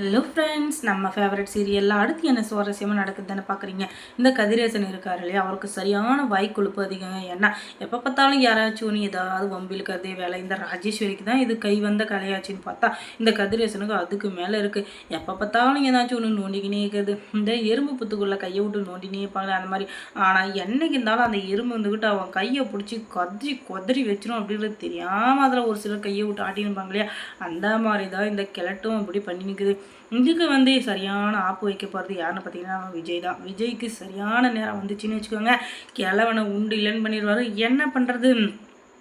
Hello friends நம்ம favourite சீரியலில் அடுத்து என்ன சுவாரஸ்யமாக நடக்குதுன்னு பார்க்குறீங்க இந்த கதிரேசன் இருக்கார் இல்லையா? அவருக்கு சரியான வாய் கொழுப்பு அதிகம். ஏன்னா எப்போ பார்த்தாலும் யாராச்சும் ஒன்று ஏதாவது அதே வேலை. இந்த ராஜேஸ்வரிக்கு தான் இது கை வந்த கலையாச்சின்னு பார்த்தா இந்த கதிரேசனுக்கு அதுக்கு மேலே இருக்குது எப்போ பார்த்தாலும் ஏதாச்சும் ஒன்று நோண்டிக்கினே இருக்குது. இந்த எறும்பு புத்துக்குள்ளே கையை விட்டு நோண்டினே இருப்பாங்க அந்த மாதிரி. ஆனால் என்னைக்கு இருந்தாலும் அந்த எறும்பு வந்துக்கிட்டு அவன் கையை பிடிச்சி கதறி கொதறி வச்சிடும் அப்படின்றது தெரியாமல் அதில் ஒரு சிலர் கையை விட்டு ஆட்டின்னு இல்லையா? அந்த மாதிரி தான் இந்த கிழட்டும் அப்படி பண்ணி நிற்குது இதுக்கு வந்து சரியான ஆப்பு வைக்க போகிறது யாருன்னு பார்த்தீங்கன்னா விஜய் தான். விஜய்க்கு சரியான நேரம் வந்துச்சுன்னு வச்சுக்கோங்க. கிழவனை உண்டு இல்லைன்னு பண்ணிடுவார். என்ன பண்ணுறது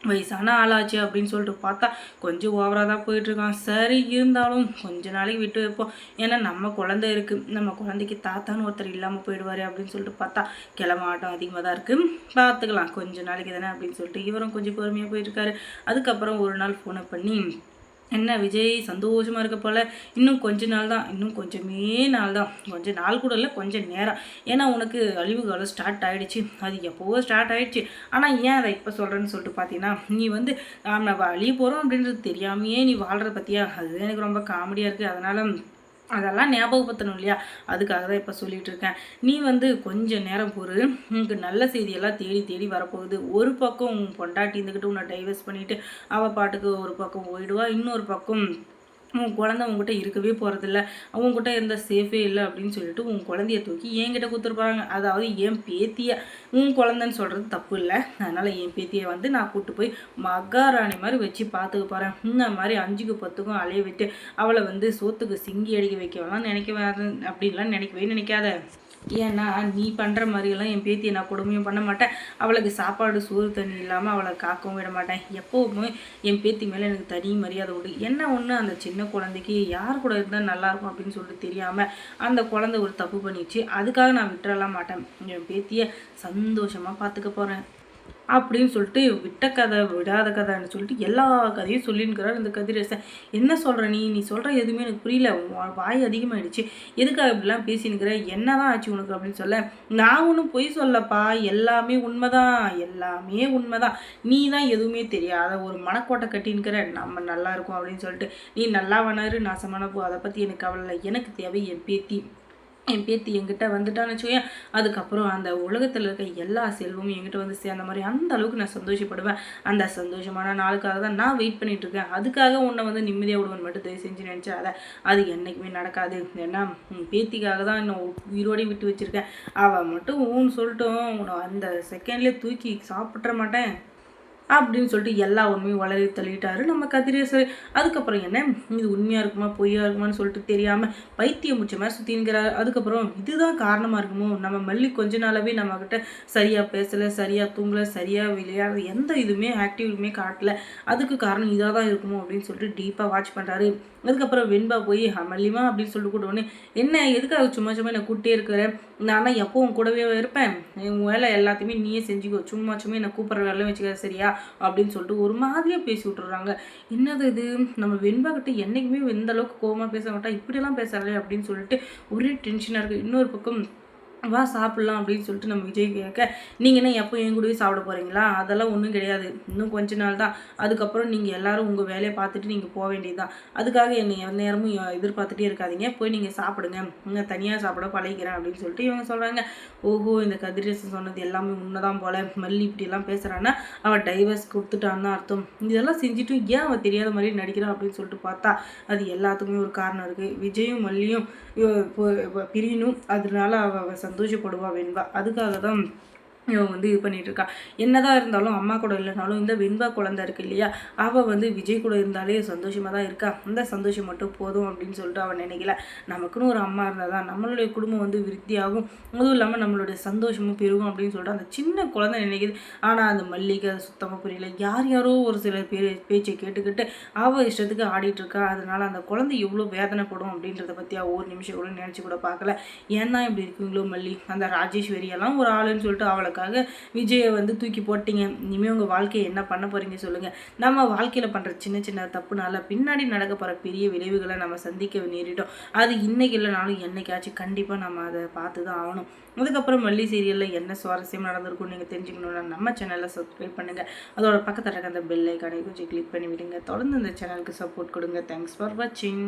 வயசான ஆளாச்சு அப்படின்னு சொல்லிட்டு பார்த்தா கொஞ்சம் ஓவராக தான் போயிட்டுருக்கான். சரி இருந்தாலும் கொஞ்ச நாளைக்கு விட்டு வைப்போம். ஏன்னா நம்ம குழந்தை இருக்குது நம்ம குழந்தைக்கு தாத்தான்னு ஒருத்தர் இல்லாமல் போயிடுவார் அப்படின்னு சொல்லிட்டு பார்த்தா கிளமாட்டம் அதிகமாக தான் இருக்குது பார்த்துக்கலாம். கொஞ்ச நாளைக்கு தானே அப்படின்னு சொல்லிட்டு இவரும் கொஞ்சம் பொறுமையாக போயிட்டுருக்காரு. அதுக்கப்புறம் ஒரு நாள் ஃபோனை பண்ணி என்ன விஜய் சந்தோஷமாக இருக்க போல். இன்னும் கொஞ்ச நாள் தான் இன்னும் கொஞ்சமே நாள் தான். கொஞ்சம் நாள் கூட இல்லை கொஞ்சம் நேரம். ஏன்னா உனக்கு அழிவு காலம் ஸ்டார்ட் ஆகிடுச்சு அது எப்போவோ ஸ்டார்ட் ஆகிடுச்சு ஆனால் ஏன் அதை இப்போ சொல்கிறேன்னு சொல்லிட்டு பார்த்தீங்கன்னா நீ வந்து நம்ம அழிய போகிறோம் அப்படின்றது தெரியாமையே நீ வாழ்கிற பற்றியா அது எனக்கு ரொம்ப காமெடியாக இருக்குது அதனால் அதெல்லாம் ஞாபகப்படுத்தணும் இல்லையா? அதுக்காக தான் இப்போ சொல்லிகிட்டு இருக்கேன். நீ வந்து கொஞ்சம் நேரம் பொறு. உனக்கு நல்ல செய்தியெல்லாம் தேடி தேடி வரப்போகுது. ஒரு பக்கம் உன் பொண்டாட்டி இருந்துக்கிட்டு உன்னை டைவர்ஸ் பண்ணிவிட்டு அவள் பாட்டுக்கு ஒரு பக்கம் போயிடுவா. இன்னொரு பக்கம் உன் குழந்த உங்ககிட்ட இருக்கவே போகிறதில்ல அவங்ககிட்ட இருந்த சேஃபே இல்லை அப்படின்னு சொல்லிட்டு உன் குழந்தைய தூக்கி என்கிட்ட கொடுத்துருப்பாங்க. அதாவது என் பேத்திய உன் குழந்தைன்னு சொல்கிறது தப்பு இல்லை. அதனால் என் பேத்தியை வந்து நான் கூப்பிட்டு போய் மகாராணி மாதிரி வச்சு பார்த்துக்க போகிறேன் இந்த மாதிரி அஞ்சுக்கு பத்துக்கும் அலைய விட்டு அவளை வந்து சோத்துக்கு சிங்கி அடிக்க வைக்கலாம் நினைக்கவே அப்படின்லாம் நினைக்கவே நினைக்காத. ஏன்னா நீ பண்ணுற மாதிரியெல்லாம் என் பேத்தியை நான் கொடுமையும் பண்ண மாட்டேன். அவளுக்கு சாப்பாடு சோறு தண்ணி இல்லாமல் அவளை காக்கவும் விட மாட்டேன். எப்போவுமே என் பேத்தி மேலே எனக்கு தனி மரியாதை உண்டு. என்ன ஒன்று அந்த சின்ன குழந்தைக்கு யார் கூட இருந்தால் நல்லாயிருக்கும் அப்படின்னு சொல்லிட்டு தெரியாமல் அந்த குழந்தை ஒரு தப்பு பண்ணிடுச்சு அதுக்காக நான் விட்டுறலாம் மாட்டேன். என் பேத்தியை சந்தோஷமாக பார்த்துக்க போகிறேன் அப்படின்னு சொல்லிட்டு விட்ட கதை விடாத கதைன்னு சொல்லிட்டு எல்லா கதையும் சொல்லின்னுக்கிறார் இந்த கதிரேசன். என்ன சொல்கிற நீ? நீ சொல்கிற எதுவுமே எனக்கு புரியல. வாய் அதிகமாகிடுச்சு எதுக்காக இப்படிலாம் பேசினுக்கிற என்ன தான் ஆச்சு உனக்கு? அப்படின்னு சொல்ல நான் ஒன்றும் பொய் சொல்லப்பா. எல்லாமே உண்மைதான். எல்லாமே உண்மைதான். நீ தான் எதுவுமே தெரியாத. ஒரு மனக்கோட்டை கட்டின்னுக்கிற. நம்ம நல்லா இருக்கும். அப்படின்னு சொல்லிட்டு நீ நல்லா வனாரு நாசமான போ. அதை பற்றி எனக்கு கவலை எனக்கு தேவை என் பேத்தி. என் பேத்தி என்கிட்ட வந்துட்டான்னு வச்சுக்கோயேன். அதுக்கப்புறம் அந்த உலகத்தில் இருக்க எல்லா செல்வமும் என்கிட்ட வந்து சேர்ந்த மாதிரி அந்த அளவுக்கு நான் சந்தோஷப்படுவேன். அந்த சந்தோஷமான நாளுக்காக தான் நான் வெயிட் பண்ணிட்டு இருக்கேன். அதுக்காக உன்னை வந்து நிம்மதியாக விடுவன் மட்டும் தயவு செஞ்சு நினச்சாத அது என்றைக்குமே நடக்காது. ஏன்னா பேத்திக்காக தான் இன்னும் உயிரோடையும் விட்டு வச்சுருக்கேன். அவள் மட்டும் ஊன்னு உன்னை அந்த செகண்ட்லேயே தூக்கி சாப்பிட்ற மாட்டேன். அப்படின்னு சொல்லிட்டு எல்லா உண்மையும் வளரி தள்ளிட்டாரு நம்ம கதிரேசர் அதுக்கப்புறம் என்ன? இது உண்மையாக இருக்குமா? பொய்யா இருக்குமான்னு சொல்லிட்டு தெரியாமல் பைத்தியம் முடிச்ச மாதிரி சுற்றிங்கிறார் அதுக்கப்புறம் இதுதான் காரணமாக இருக்குமோ? நம்ம மல்லி கொஞ்ச நாளாகவே நம்மக்கிட்ட சரியாக பேசலை சரியாக தூங்கலை சரியாக விளையாடுற எந்த இதுவுமே ஆக்டிவிட்டுமே காட்டல. அதுக்கு காரணம் இதாக தான் இருக்குமோ? அப்படின்னு சொல்லிட்டு டீப்பாக வாட்ச் பண்ணுறாரு அதுக்கப்புறம் வெண்பா போய் மல்லிமா அப்படின்னு சொல்லிட்டு கூட உடனே என்ன எதுக்காக சும்மா சும்மா என்னை கூப்பிட்டே இருக்கிறேன் நானா எப்பவும் கூடவே இருப்பேன். உன் வேலை எல்லாத்தையுமே நீயே செஞ்சுக்கோ. சும்மா சும்மா என்னை கூப்பிட்ற வேலை வச்சுக்க சரியா? அப்படின்னு சொல்லிட்டு ஒரு மாதிரியாக பேசி விட்டுறாங்க. என்னது இது? நம்ம வெண்பாக்கிட்ட என்றைக்குமே எந்த அளவுக்கு கோபமாக பேச மாட்டா? இப்படிலாம் பேசுறாளே அப்படின்னு சொல்லிட்டு ஒரே டென்ஷனாக இருக்குது இன்னொரு பக்கம் வா சாப்பிட்லாம் அப்படின்னு சொல்லிட்டு நம்ம விஜய் கேட்க நீங்கள் என்ன எப்போ என் கூடவே சாப்பிட போகிறீங்களா அதெல்லாம் ஒன்றும் கிடையாது. இன்னும் கொஞ்ச நாள் தான். அதுக்கப்புறம் நீங்கள் எல்லோரும் உங்கள் வேலையை பார்த்துட்டு நீங்கள் போக வேண்டியது தான் அதுக்காக என்னை எந்த நேரமும் எதிர்பார்த்துட்டே இருக்காதிங்க. போய் நீங்கள் சாப்பிடுங்க. இங்கே தனியாக சாப்பிட பழகிக்கிறேன் அப்படின்னு சொல்லிட்டு இவங்க சொல்கிறாங்க ஓஹோ இந்த கதிரேசன் சொன்னது எல்லாமே உண்மைதான் போல. மல்லி இப்படிலாம் பேசுகிறான்னா அவள் டைவர்ஸ் கொடுத்துட்டான்னு அர்த்தம். இதெல்லாம் செஞ்சுட்டும் ஏன் அவள் தெரியாத மாதிரி நடிக்கிறான் அப்படின்னு சொல்லிட்டு பார்த்தா அது எல்லாத்துக்குமே ஒரு காரணம் இருக்குது விஜயும் மல்லியும் பிரியணும் அதனால அவள் சந்தோஷப்படுவா வெண்பா. அதுக்காக தான் இவன் வந்து இது பண்ணிகிட்டு இருக்கா என்னதான் இருந்தாலும் அம்மா கூட இல்லைனாலும் இந்த வெண்பா குழந்தை இருக்கு இல்லையா அவள் வந்து விஜய் கூட இருந்தாலே சந்தோஷமாக தான் இருக்கா. அந்த சந்தோஷம் மட்டும் போதும் அப்படின்னு சொல்லிட்டு அவன் நினைக்கல. நமக்குன்னு ஒரு அம்மா இருந்தால் தான் நம்மளுடைய குடும்பம் வந்து விருத்தியாகும். அதுவும் இல்லாமல் நம்மளுடைய சந்தோஷமும் பெருகும் அப்படின்னு சொல்லிட்டு அந்த சின்ன குழந்தை நினைக்குது. ஆனால் அந்த மல்லிகை சுத்தமாக புரியல. யார் யாரோ ஒரு சில பேர் பேச்சை கேட்டுக்கிட்டு அவள் இஷ்டத்துக்கு ஆடிட்டு இருக்கா அந்த குழந்தை எவ்வளோ வேதனைப்படும் அப்படின்றத பற்றி ஒரு நிமிஷம் கூட நினச்சி கூட பார்க்கல. ஏன்னா இப்படி இருக்குங்களோ மல்லி? அந்த ராஜேஸ்வரி எல்லாம் ஒரு ஆளுன்னு சொல்லிட்டு அவளை காரணத்துக்காக விஜயை வந்து தூக்கி போட்டிங்க. இனிமேல் உங்கள் வாழ்க்கையை என்ன பண்ண போகிறீங்க சொல்லுங்கள் நம்ம வாழ்க்கையில் பண்ணுற சின்ன சின்ன தப்புனால பின்னாடி நடக்க போகிற பெரிய விளைவுகளை நம்ம சந்திக்க நேரிட்டோம். அது இன்றைக்கி இல்லைனாலும் என்னைக்காச்சும் கண்டிப்பாக நம்ம அதை பார்த்து தான் ஆகணும். அதுக்கப்புறம் மல்லி சீரியலில் என்ன சுவாரஸ்யம் நடந்திருக்கும் நீங்கள் தெரிஞ்சுக்கணுன்னா நம்ம சேனலில் சப்ஸ்கிரைப் பண்ணுங்கள் அதோட பக்கத்தில் இருக்க அந்த பெல் ஐக்கானை கொஞ்சம் கிளிக் பண்ணி விடுங்க தொடர்ந்து இந்த சேனலுக்கு சப்போர்ட் கொடுங்க. தேங்க்ஸ் ஃபார் வாட்சிங்